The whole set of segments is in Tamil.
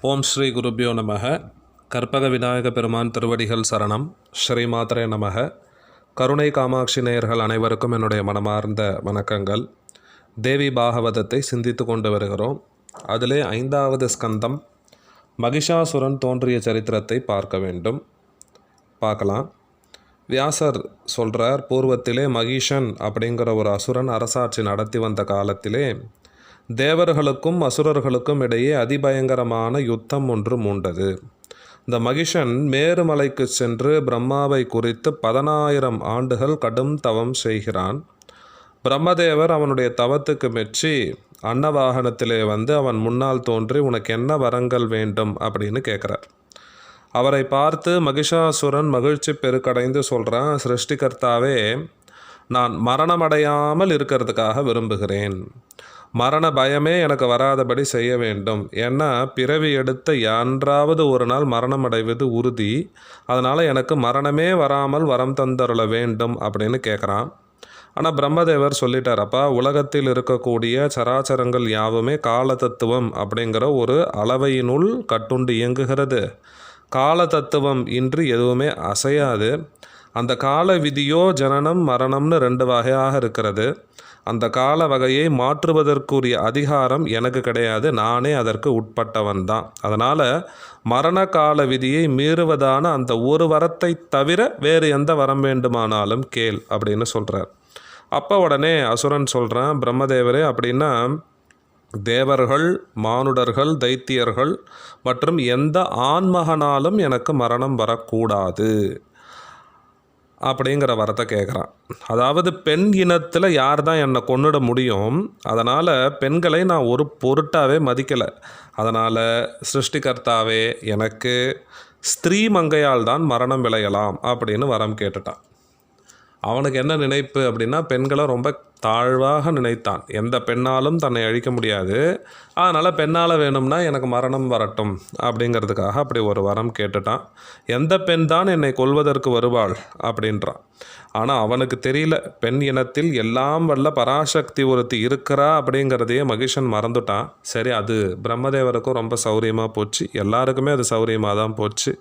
ஓம் ஸ்ரீ குருபியோ நமக. கற்பக விநாயக பெருமான் திருவடிகள் சரணம். ஸ்ரீ மாத்திரை நமக. கருணை காமாட்சி நேயர்கள் அனைவருக்கும் என்னுடைய மனமார்ந்த வணக்கங்கள். தேவி பாகவதத்தை சிந்தித்து கொண்டு வருகிறோம். அதிலே ஐந்தாவது ஸ்கந்தம் மகிஷாசுரன் தோன்றிய சரித்திரத்தை பார்க்க வேண்டும். பார்க்கலாம். வியாசர் சொல்கிறார் பூர்வத்திலே மகிஷன் அப்படிங்கிற ஒரு அசுரன் அரசாட்சி நடத்தி வந்த காலத்திலே தேவர்களுக்கும் அசுரர்களுக்கும் இடையே அதிபயங்கரமான யுத்தம் ஒன்று மூண்டது. இந்த மகிஷன் மேருமலைக்கு சென்று பிரம்மாவை குறித்து பதினாயிரம் ஆண்டுகள் கடும் தவம் செய்கிறான். பிரம்மதேவர் அவனுடைய தவத்துக்கு மெச்சி அன்னவாகனத்திலே வந்து அவன் முன்னால் தோன்றி உனக்கு என்ன வரங்கள் வேண்டும்? அப்படின்னு கேட்குறார். அவரை பார்த்து மகிஷாசுரன் மகிழ்ச்சி பெருக்கடைந்து சொல்கிறான் சிருஷ்டிகர்த்தாவே நான் மரணமடையாமல் இருக்கிறதுக்காக விரும்புகிறேன். மரண பயமே எனக்கு வராதபடி செய்ய வேண்டும். ஏன்னா பிறவி எடுத்த என்றாவது ஒரு நாள் மரணம் அடைவது உறுதி. அதனால் எனக்கு மரணமே வராமல் வரம் தந்தருள வேண்டும் அப்படின்னு கேட்குறான் ஆனால் பிரம்மதேவர் சொல்லிட்டாரப்பா உலகத்தில் இருக்கக்கூடிய சராச்சரங்கள் யாவுமே கால தத்துவம் அப்படிங்கிற ஒரு அளவையினுள் கட்டுண்டு இயங்குகிறது. கால தத்துவம் இன்று எதுவுமே அசையாது. அந்த கால விதியோ ஜனனம் மரணம்னு ரெண்டு வகையாக இருக்கிறது. அந்த கால வகையை மாற்றுவதற்குரிய அதிகாரம் எனக்கு கிடையாது. நானே அதற்கு உட்பட்டவன் தான். அதனால் மரண கால விதியை மீறுவதான அந்த ஒரு வரத்தை தவிர வேறு எந்த வரம் வேண்டுமானாலும் கேள் அப்படின்னு சொல்கிறார் அப்போ உடனே அசுரன் சொல்கிறான் பிரம்மதேவரே அப்படின்னா தேவர்கள் மானுடர்கள் தைத்தியர்கள் மற்றும் எந்த ஆண்மகனாலும் எனக்கு மரணம் வரக்கூடாது. அப்படிங்கிற வரத்தை கேட்குறான் அதாவது பெண் இனத்தில் யார் தான் என்னை கொண்டுட முடியும் அதனால் பெண்களை நான் ஒரு பொருட்டாகவே மதிக்கலை. அதனால் சிருஷ்டிகர்த்தாவே எனக்கு ஸ்திரீ மங்கையால் தான் மரணம் விளையலாம் அப்படின்னு வரம் கேட்டுட்டான். அவனுக்கு என்ன நினைப்பு அப்படின்னா பெண்களை ரொம்ப தாழ்வாக நினைத்தான். எந்த பெண்ணாலும் தன்னை அழிக்க முடியாது. அதனால் பெண்ணால் வேணும்னா எனக்கு மரணம் வரட்டும் அப்படிங்கிறதுக்காக அப்படி ஒரு வரம் கேட்டுட்டான். எந்த பெண் தான் என்னை கொல்வதற்கு வருவாள் அப்படின்றான். ஆனால் அவனுக்கு தெரியல பெண் இனத்தில் எல்லாம் வல்ல பராசக்தி ஒருத்தி இருக்கிறா அப்படிங்கிறதையே மகிஷன் மறந்துட்டான். சரி அது பிரம்மதேவருக்கும் ரொம்ப சௌரியமாக போச்சு. எல்லாருக்குமே அது சௌரியமாக தான் போச்சு.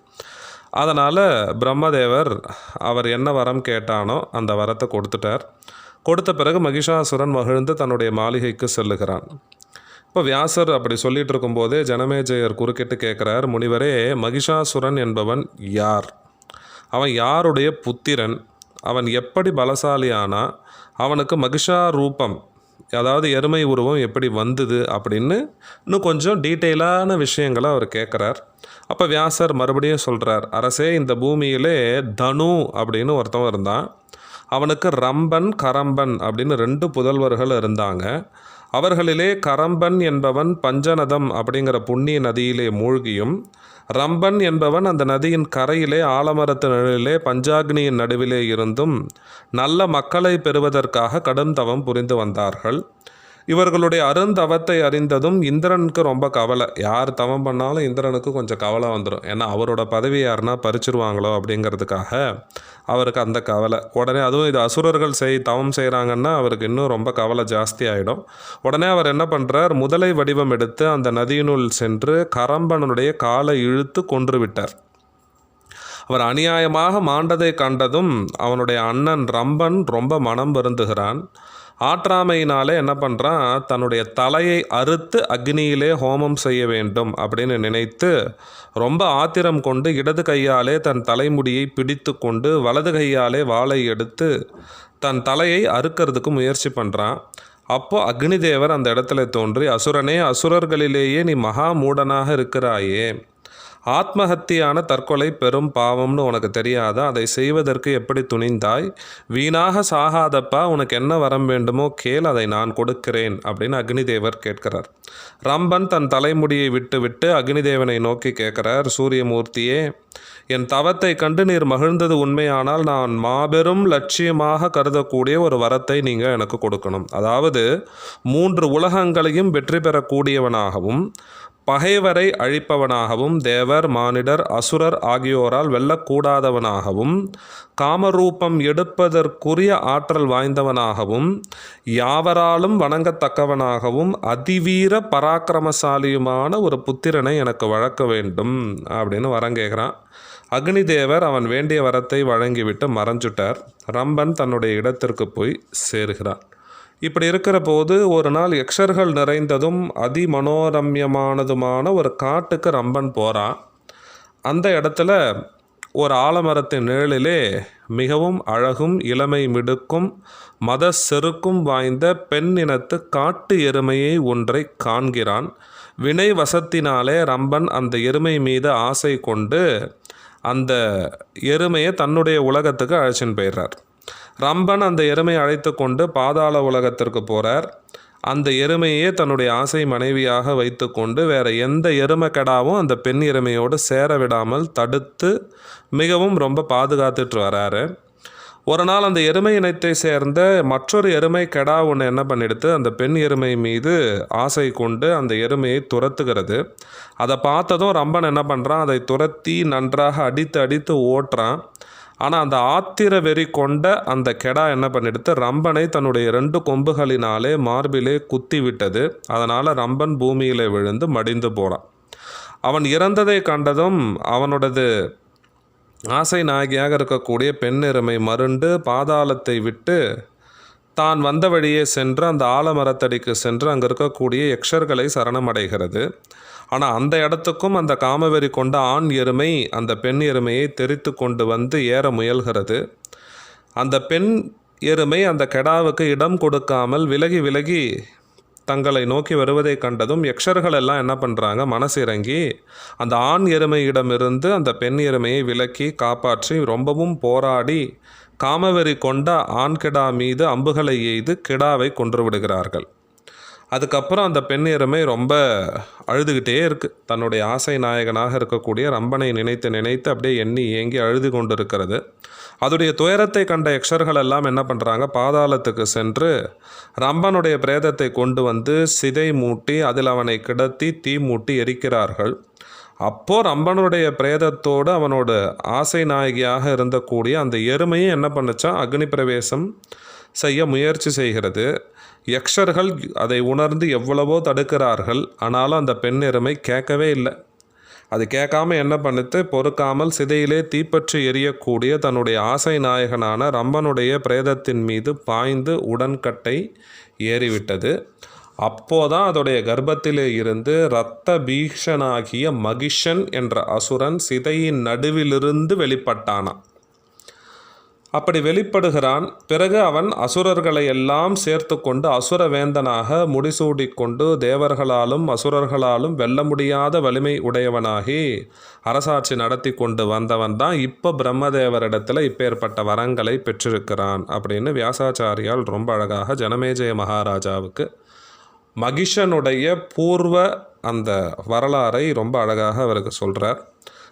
அதனால் பிரம்மதேவர் அவர் என்ன வரம் கேட்டானோ அந்த வரத்தை கொடுத்துட்டார். கொடுத்த பிறகு மகிஷாசுரன் மகிழ்ந்து தன்னுடைய மாளிகைக்கு செல்லுகிறான். இப்போ வியாசர் அப்படி சொல்லிட்டு இருக்கும்போதே ஜனமேஜயர் குறுக்கிட்டு கேட்குறார் முனிவரே மகிஷாசுரன் என்பவன் யார்? அவன் யாருடைய புத்திரன்? அவன் எப்படி பலசாலியானா? அவனுக்கு மகிஷா ரூபம் அதாவது எருமை உருவம் எப்படி வந்தது அப்படின்னு இன்னும் கொஞ்சம் டீட்டெயிலான விஷயங்களை அவர் கேட்குறார். அப்போ வியாசர் மறுபடியும் சொல்கிறார் அரசே இந்த பூமியிலே தனு அப்படின்னு ஒருத்தவன் இருந்தான். அவனுக்கு ரம்பன் கரம்பன் அப்படின்னு ரெண்டு புதல்வர்கள் இருந்தாங்க. அவர்களிலே கரம்பன் என்பவன் பஞ்சநதம் அப்படிங்கிற புண்ணிய நதியிலே மூழ்கியும் ரம்பன் என்பவன் அந்த நதியின் கரையிலே ஆலமரத்து நிழலிலே பஞ்சாக்னியின் நடுவிலே இருந்தும் நல்ல மக்களை பெறுவதற்காக கடும் தவம் புரிந்து வந்தார்கள். இவர்களுடைய அருந்தவத்தை அறிந்ததும் இந்திரனுக்கு ரொம்ப கவலை. யார் தவம் பண்ணாலும் இந்திரனுக்கு கொஞ்சம் கவலை வந்துடும் ஏன்னா அவரோட பதவி யாருன்னா பறிச்சிருவாங்களோ அப்படிங்கிறதுக்காக அவருக்கு அந்த கவலை. உடனே அதுவும் இது அசுரர்கள் செய் தவம் செய்கிறாங்கன்னா அவருக்கு இன்னும் ரொம்ப கவலை ஜாஸ்தி ஆகிடும் உடனே அவர் என்ன பண்ணுறார் முதலை வடிவம் எடுத்து அந்த நதியினுள் சென்று கரம்பனுடைய காலை இழுத்து கொன்று விட்டார். அவர் அநியாயமாக மாண்டதை கண்டதும் அவனுடைய அண்ணன் ரம்பன் ரொம்ப மனம் வருந்துகிறான். ஆற்றாமையினாலே என்ன பண்ணுறான் தன்னுடைய தலையை அறுத்து அக்னியிலே ஹோமம் செய்ய வேண்டும் அப்படின்னு நினைத்து ரொம்ப ஆத்திரம் கொண்டு இடது கையாலே தன் தலைமுடியை பிடித்து கொண்டு வலது கையாலே வாளை எடுத்து தன் தலையை அறுக்கிறதுக்கு முயற்சி பண்ணுறான் அப்போ அக்னி தேவர் அந்த இடத்துல தோன்றி அசுரனே அசுரர்களிலேயே நீ மகா மூடனாக இருக்கிறாயே. ஆத்மஹத்தியான தற்கொலை பெரும் பாவம்னு உனக்கு தெரியாதா? அதை செய்வதற்கு எப்படி துணிந்தாய்? வீணாக சாகாதப்பா உனக்கு என்ன வரம் வேண்டுமோ கேள் அதை நான் கொடுக்கிறேன் அப்படின்னு அக்னிதேவர் கேட்கிறார். ரம்பன் தன் தலைமுடியை விட்டுவிட்டு அக்னிதேவனை நோக்கி கேட்கிறார் சூரியமூர்த்தியே என் தவத்தை கண்டு நீர் மகிழ்ந்தது உண்மையானால் நான் மாபெரும் லட்சியமாக கருதக்கூடிய ஒரு வரத்தை நீங்கள் எனக்கு கொடுக்கணும். அதாவது மூன்று உலகங்களையும் வெற்றி பெறக்கூடியவனாகவும் பகைவரை அழிப்பவனாகவும் தேவர் மானிடர் அசுரர் ஆகியோரால் வெல்லக்கூடாதவனாகவும் காமரூபம் எடுப்பதற்குரிய ஆற்றல் வாய்ந்தவனாகவும் யாவராலும் வணங்கத்தக்கவனாகவும் அதிவீர பராக்கிரமசாலியுமான ஒரு புத்திரனை எனக்கு வழக்க வேண்டும் அப்படின்னு வரம் கேட்குறான் அக்னி தேவர் அவன் வேண்டிய வரத்தை வழங்கிவிட்டு மறைஞ்சுட்டார். ரம்பன் தன்னுடைய இடத்திற்கு போய் சேருகிறான். இப்படி இருக்கிற போது ஒரு நாள் யக்ஷர்கள் நிறைந்ததும் அதிமனோரம்யமானதுமான ஒரு காட்டுக்கு ரம்பன் போகிறான் அந்த இடத்துல ஒரு ஆலமரத்தின் நிழலிலே மிகவும் அழகும் இளமை மிடுக்கும் மத செருக்கும் வாய்ந்த பெண் இனத்து காட்டு எருமையை ஒன்றை காண்கிறான். வினை வசத்தினாலே ரம்பன் அந்த எருமை மீது ஆசை கொண்டு அந்த எருமையை தன்னுடைய உலகத்துக்கு அழைச்சின்னு போயிடுறார். ரம்பன் அந்த எருமையை அழைத்து கொண்டு பாதாள உலகத்திற்கு போகிறார் அந்த எருமையே தன்னுடைய ஆசை மனைவியாக வைத்துக்கொண்டு வேறு எந்த எருமை கெடாவும் அந்த பெண் எருமையோடு சேர விடாமல் தடுத்து மிகவும் ரொம்ப பாதுகாத்துட்டு வராரு. ஒரு நாள் அந்த எருமை இனத்தை சேர்ந்த மற்றொரு எருமை கெடா ஒன்று என்ன பண்ணிடுது? அந்த பெண் எருமை மீது ஆசை கொண்டு அந்த எருமையை துரத்துகிறது. அதை பார்த்ததும் ரம்பன் என்ன பண்ணுறான் அதை துரத்தி நன்றாக அடித்து அடித்து ஓட்டுறான். ஆனால் அந்த ஆத்திர வெறி கொண்ட அந்த கெடா என்ன பண்ணிடுது ரம்பனை தன்னுடைய ரெண்டு கொம்புகளினாலே மார்பிலே குத்தி விட்டது. அதனால் ரம்பன் பூமியிலே விழுந்து மடிந்து போகிறான் அவன் இறந்ததை கண்டதும் அவனோடது ஆசை நாயகியாக இருக்கக்கூடிய பெண் எருமை மருண்டு பாதாளத்தை விட்டு தான் வந்த வழியே சென்று அந்த ஆலமரத்தடிக்கு சென்று அங்கே இருக்கக்கூடிய யக்ஷர்களை சரணமடைகிறது ஆனால் அந்த இடத்துக்கும் அந்த காமவெறி கொண்ட ஆண் எருமை அந்த பெண் எருமையை தெரித்து கொண்டு வந்து ஏற முயல்கிறது. அந்த பெண் எருமை அந்த கெடாவுக்கு இடம் கொடுக்காமல் விலகி விலகி தங்களை நோக்கி வருவதை கண்டதும் யக்ஷர்கள் எல்லாம் என்ன பண்ணுறாங்க மனசிறங்கி அந்த ஆண் எருமையிடமிருந்து அந்த பெண் எருமையை விலக்கி காப்பாற்றி ரொம்பவும் போராடி காமவெறி கொண்ட ஆண் கெடா மீது அம்புகளை எய்து கிடாவை கொன்று விடுகிறார்கள். அதுக்கப்புறம் அந்த பெண் எருமை ரொம்ப அழுதுகிட்டே இருக்குது தன்னுடைய ஆசை நாயகனாக இருக்கக்கூடிய ரம்பனை நினைத்து நினைத்து அப்படியே எண்ணி ஏங்கி அழுது கொண்டு இருக்கிறது அதோடைய துயரத்தை கண்ட யக்ஷர்கள் எல்லாம் என்ன பண்ணுறாங்க பாதாளத்துக்கு சென்று ரம்பனுடைய பிரேதத்தை கொண்டு வந்து சிதை மூட்டி அதில் அவனை கிடத்தி தீ மூட்டி எரிக்கிறார்கள். அப்போது ரம்பனுடைய பிரேதத்தோடு அவனோட ஆசை நாயகியாக இருந்தக்கூடிய அந்த எருமையும் என்ன பண்ணுச்சா? அக்னி பிரவேசம் செய்ய முயற்சி செய்கிறது. யக்ஷர்கள் அதை உணர்ந்து எவ்வளவோ தடுக்கிறார்கள் ஆனாலும் அந்த பெண் எருமை கேட்கவே இல்லை. அது கேட்காம என்ன பண்ணுது பொறுக்காமல் சிதையிலே தீப்பற்றி எரியக்கூடிய தன்னுடைய ஆசை நாயகனான ரம்பனுடைய பிரேதத்தின் மீது பாய்ந்து உடன்கட்டை ஏறிவிட்டது. அப்போதான் அதோடைய கர்ப்பத்திலே இருந்து இரத்த பீஷனாகிய மகிஷன் என்ற அசுரன் சிதையின் நடுவிலிருந்து வெளிப்பட்டானான் அப்படி வெளிப்படுகிறான். பிறகு அவன் அசுரர்களை எல்லாம் சேர்த்து கொண்டு அசுரவேந்தனாக முடிசூடிக்கொண்டு தேவர்களாலும் அசுரர்களாலும் வெல்ல முடியாத வலிமை உடையவனாகி அரசாட்சி நடத்தி கொண்டு வந்தவன் தான் இப்போ பிரம்மதேவரிடத்தில் இப்பேற்பட்ட வரங்களை பெற்றிருக்கிறான் அப்படின்னு வியாசாச்சாரியால் ரொம்ப அழகாக ஜனமேஜய மகாராஜாவுக்கு மகிஷனுடைய பூர்வ அந்த வரலாறை ரொம்ப அழகாக அவருக்கு சொல்கிறார்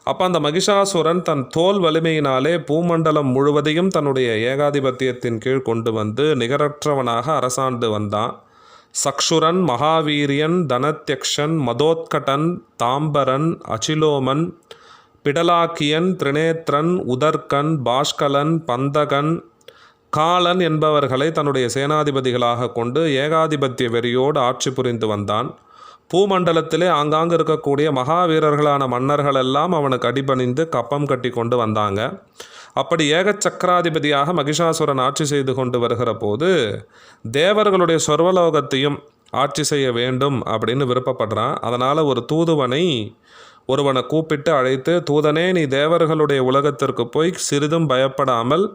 அப்போ அந்த மகிஷாசுரன் தன் தோல் வலிமையினாலே பூமண்டலம் முழுவதையும் தன்னுடைய ஏகாதிபத்தியத்தின் கீழ் கொண்டு வந்து நிகரற்றவனாக அரசாண்டு வந்தான். சக்ஷுரன் மகாவீரியன் தனத்யக்ஷன் மதோத்கடன் தாம்பரன் அச்சிலோமன் பிடலாக்கியன் திரிநேத்ரன் உதர்கன் பாஷ்கலன் பந்தகன் காலன் என்பவர்களை தன்னுடைய சேனாதிபதிகளாக கொண்டு ஏகாதிபத்திய வெறியோடு ஆட்சி புரிந்து வந்தான். பூமண்டலத்திலே ஆங்காங்கு இருக்கக்கூடிய மகாவீரர்களான மன்னர்கள் எல்லாம் அவனுக்கு அடிபணிந்து கப்பம் கட்டி கொண்டு வந்தாங்க. அப்படி ஏக சக்கராதிபதியாக மகிஷாசுரன் ஆட்சி செய்து கொண்டு வருகிற போது தேவர்களுடைய சொர்வலோகத்தையும் ஆட்சி செய்ய வேண்டும் அப்படின்னு விருப்பப்படுறான். அதனால் ஒரு தூதுவனை ஒருவனை கூப்பிட்டு அழைத்து தூதனே நீ தேவர்களுடைய உலகத்திற்கு போய் சிறிதும் பயப்படாமல்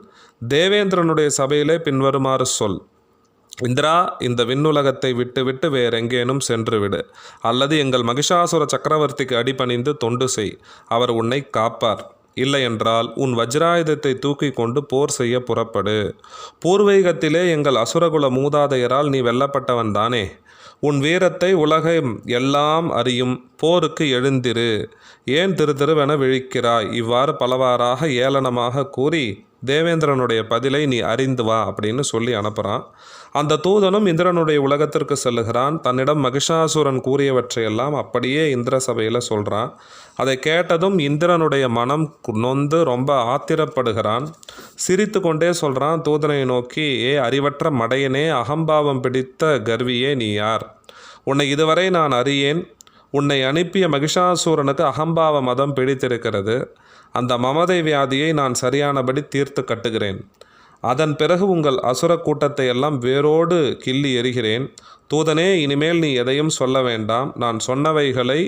தேவேந்திரனுடைய சபையிலே பின்வருமாறு சொல். இந்திரா இந்த விண்ணுலகத்தை விட்டுவிட்டு வேறெங்கேனும் சென்று விடு. அல்லது எங்கள் மகிஷாசுர சக்கரவர்த்திக்கு அடிபணிந்து தொண்டு செய். அவர் உன்னை காப்பார். இல்லையென்றால் உன் வஜ்ராயுதத்தை தூக்கி கொண்டு போர் செய்ய புறப்படு. பூர்வீகத்திலே எங்கள் அசுரகுல மூதாதையரால் நீ வெல்லப்பட்டவன் தானே. உன் வீரத்தை உலகம் எல்லாம் அறியும். போருக்கு எழுந்திரு. ஏன் திரு திருவென விழிக்கிறாய்? இவ்வாறு பலவாறாக ஏளனமாக கூறி தேவேந்திரனுடைய பதிலை நீ அறிந்து வா அப்படின்னு சொல்லி அனுப்புகிறான் அந்த தூதனும் இந்திரனுடைய உலகத்திற்கு செல்லுகிறான். தன்னிடம் மகிஷாசுரன் கூறியவற்றையெல்லாம் அப்படியே இந்திர சபையில் சொல்கிறான் அதை கேட்டதும் இந்திரனுடைய மனம் நொந்து ரொம்ப ஆத்திரப்படுகிறான். சிரித்து கொண்டே சொல்கிறான் தூதனை நோக்கி ஏ அறிவற்ற மடையனே அகம்பாவம் பிடித்த கர்வியே நீ யார்? உன்னை இதுவரை நான் அறியேன். உன்னை அனுப்பிய மகிஷாசூரனுக்கு அகம்பாவ மதம் பிடித்திருக்கிறது. அந்த மமதை வியாதியை நான் சரியானபடி தீர்த்து கட்டுகிறேன். அதன் பிறகு உங்கள் அசுர கூட்டத்தை எல்லாம் வேரோடு கிள்ளி எறிகிறேன். தூதனே இனிமேல் நீ எதையும் சொல்ல வேண்டாம். நான் சொன்னவைகளை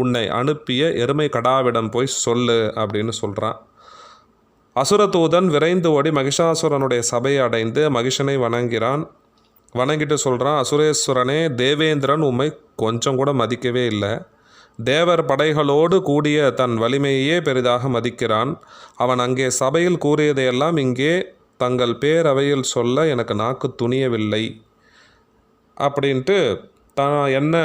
உன்னை அனுப்பிய எருமை கடாவிடம் போய் சொல்லு அப்படின்னு சொல்கிறான் அசுர தூதன் விரைந்து ஓடி மகிஷாசுரனுடைய சபையை அடைந்து மகிஷனை வணங்கிறான் வணங்கிட்டு சொல்கிறான் அசுரேஸ்வரனே தேவேந்திரன் உம்மை கொஞ்சம் கூட மதிக்கவே இல்லை. தேவர் படைகளோடு கூடிய தன் வலிமையே பெரிதாக மதிக்கிறான். அவன் அங்கே சபையில் கூறியதையெல்லாம் இங்கே தங்கள் பேரவையில் சொல்ல எனக்கு நாக்கு துணியவில்லை அப்படின்ட்டு தான் என்ன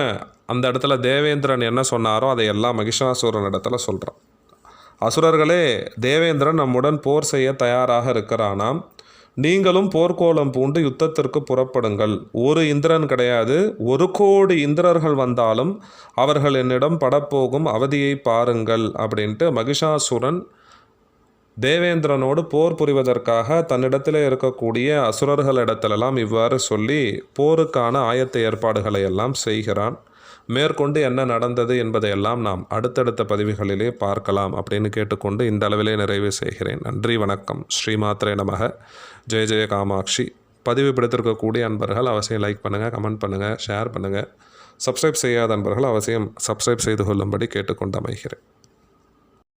அந்த இடத்துல தேவேந்திரன் என்ன சொன்னாரோ அதையெல்லாம் மகிஷாசுரன் இடத்துல சொல்கிறான் அசுரர்களே தேவேந்திரன் நம்முடன் போர் செய்ய தயாராக இருக்கிறானாம். நீங்களும் போர்க்கோலம் பூண்டு யுத்தத்திற்கு புறப்படுங்கள். ஒரு இந்திரன் கிடையாது ஒரு கோடி இந்திரர்கள் வந்தாலும் அவர்கள் என்னிடம் படப்போகும் அவதியை பாருங்கள் அப்படின்ட்டு மகிஷாசுரன் தேவேந்திரனோடு போர் புரிவதற்காக தன்னிடத்தில் இருக்கக்கூடிய அசுரர்களிடத்திலெல்லாம் இவ்வாறு சொல்லி போருக்கான ஆயத்த ஏற்பாடுகளை எல்லாம் செய்கிறான். மேற்கொண்டு என்ன நடந்தது என்பதையெல்லாம் நாம் அடுத்தடுத்த பதிவுகளிலே பார்க்கலாம் அப்படின்னு கேட்டுக்கொண்டு இந்த அளவிலே நிறைவு செய்கிறேன். நன்றி வணக்கம். ஸ்ரீமாத்திரே நமக. ஜெய ஜெய காமாட்சி. பதிவு பிடித்திருக்கக்கூடிய அன்பர்கள் அவசியம் லைக் பண்ணுங்கள் கமெண்ட் பண்ணுங்கள் ஷேர் பண்ணுங்கள் சப்ஸ்கிரைப் செய்யாத அன்பர்கள் அவசியம் சப்ஸ்கிரைப் செய்து கொள்ளும்படி கேட்டுக்கொண்டு அமைகிறேன்.